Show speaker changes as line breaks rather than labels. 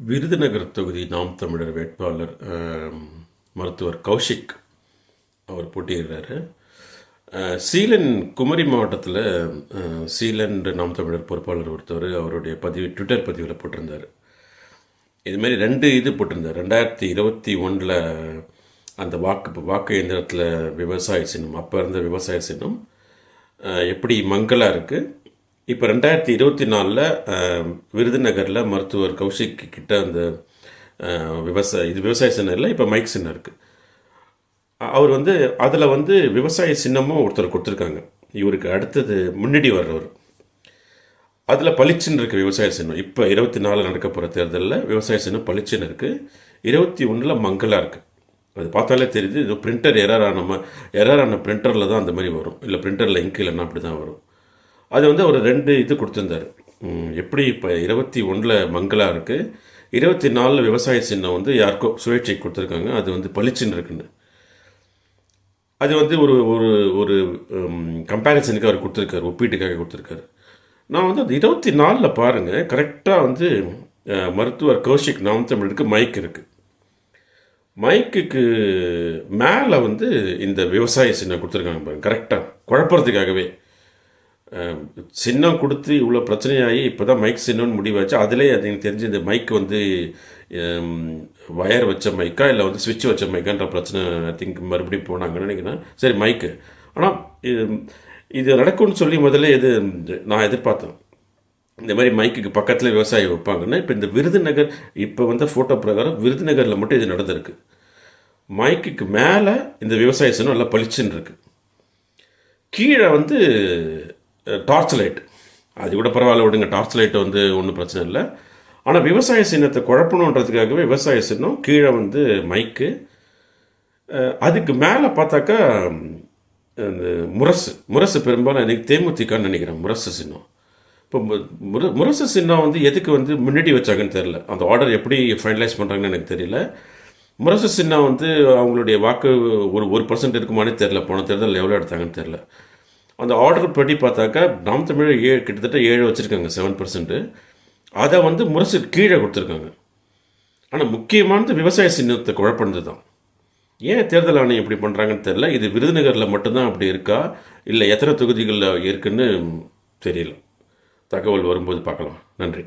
விருதுநகர் தொகுதி நாம் தமிழர் வேட்பாளர் மருத்துவர் கௌஷிக் அவர் போட்டியிடுறாரு. சீலன் குமரி மாவட்டத்தில் அஹ், சீலன் நாம் தமிழர் பொறுப்பாளர் ஒருத்தவர் அவருடைய பதிவு ட்விட்டர் பதிவில் போட்டிருந்தார். இதுமாரி ரெண்டு இது போட்டிருந்தார். ரெண்டாயிரத்தி இருபத்தி ஒன்றில் அந்த வாக்கு வாக்கு இயந்திரத்தில் விவசாய சின்னம் அப்போ இருந்த விவசாய சின்னம் எப்படி மங்களாக இருக்குது இப்போ ரெண்டாயிரத்தி இருபத்தி நாலில் விருதுநகரில் மருத்துவர் கௌஷிக் கிட்ட அந்த விவசாய இது விவசாய சின்னம் இல்லை இப்போ மைக் சின்னம் இருக்குது அவர் வந்து அதில் வந்து விவசாய சின்னமும் ஒருத்தர் கொடுத்துருக்காங்க. இவருக்கு அடுத்தது முன்னாடி வர்றவர். அதில் பளிச்சுன்னு இருக்குது விவசாய சின்னம். இப்போ இருபத்தி நாலு நடக்க போகிற தேர்தலில் விவசாய சின்னம் பளிச்சுன்னு இருக்குது இருபத்தி ஒன்றில் மங்கலாக இருக்குது அது பார்த்தாலே தெரியுது இது பிரிண்டர் எரர் ஆன எரர் ஆன பிரிண்டரில் தான் அந்த மாதிரி வரும். இல்லை பிரிண்டரில் இங்க் இல்லைன்னா அப்படி தான் வரும். அது வந்து அவர் ரெண்டு இது கொடுத்துருந்தாரு. எப்படி இப்போ இருபத்தி ஒன்றில் மங்களாக இருக்குது இருபத்தி நாலில் விவசாய சின்னம் வந்து யாருக்கோ சுயேட்சை கொடுத்துருக்காங்க அது வந்து பளிச்சுன்னு இருக்குன்னு. அது வந்து ஒரு ஒரு ஒரு கம்பேரிசனுக்கு அவர் கொடுத்துருக்காரு ஒப்பீட்டுக்காக கொடுத்துருக்காரு. நான் வந்து அந்த இருபத்தி நாலில் பாருங்கள் கரெக்டாக வந்து மருத்துவர் கௌஷிக் நாம் தமிழுக்கு மைக் இருக்குது மைக்குக்கு மேலே வந்து இந்த விவசாய சின்னம் கொடுத்துருக்காங்க பாருங்க கரெக்டாக குழப்பறதுக்காகவே. சின்னம் கொடுத்து இவ்வளோ பிரச்சனையாகி இப்போ தான் மைக் சின்னம்னு முடிவாச்சு. அதிலே அது எனக்கு தெரிஞ்சு இந்த மைக் வந்து வயர் வச்ச மைக்கா இல்லை வந்து ஸ்விட்ச் வச்ச மைக்கான்ற பிரச்சனை ஐ திங்க் மறுபடியும் போனாங்கன்னு நினைக்கிறேன். சரி மைக்கு ஆனால் இது இது நடக்கும்னு சொல்லி முதல்ல இது நான் எதிர்பார்த்தேன். இந்த மாதிரி மைக்குக்கு பக்கத்தில் விவசாயி வைப்பாங்கன்னா இப்போ இந்த விருதுநகர் இப்போ வந்த ஃபோட்டோ பிரகாரம் விருதுநகரில் மட்டும் இது நடந்திருக்கு. மைக்குக்கு மேலே இந்த விவசாய சின்னம் நல்லா பளிச்சுன்னு இருக்குது கீழே வந்து டார்ச் லைட் அது கூட பரவாயில்ல விடுங்க. டார்ச் லைட் வந்து ஒன்றும் பிரச்சனை இல்லை. ஆனால் விவசாய சின்னத்தை குழப்பணுன்றதுக்காகவே விவசாய சின்னம் கீழே வந்து மைக்கு அதுக்கு மேலே பார்த்தாக்கா இந்த அந்த முரசு முரசு பெரும்பாலும் எனக்கு தேமுதிகன்னு நினைக்கிறேன் முரசு சின்னம். இப்போ மு- முர முரசு சின்னம் வந்து எதுக்கு வந்து முன்னாடி வச்சாங்கன்னு தெரில அந்த ஆர்டர் எப்படி ஃபைனலைஸ் பண்ணுறாங்கன்னு எனக்கு தெரியல. முரசு சின்னம் வந்து அவங்களுடைய வாக்கு ஒரு ஒரு பர்சன்ட் இருக்குமானே தெரில போன தேர்தல் எவ்வளோ எடுத்தாங்கன்னு தெரில அந்த ஆர்டர் படி பார்த்தாக்கா நாம் தமிழ் ஏழு கிட்டத்தட்ட ஏழு வச்சுருக்காங்க செவன் பர்சன்ட்டு அதை வந்து முரசு கீழே கொடுத்துருக்காங்க. ஆனால் முக்கியமானது விவசாய சின்னத்தை குழப்பினது தான். ஏன் தேர்தல் ஆணையம் இப்படி பண்ணுறாங்கன்னு தெரில இது விருதுநகரில் மட்டும்தான் அப்படி இருக்கா? இல்லை எத்தனை தொகுதிகளில் இருக்குன்னு தெரியல. தகவல் வரும்போது பார்க்கலாம். நன்றி.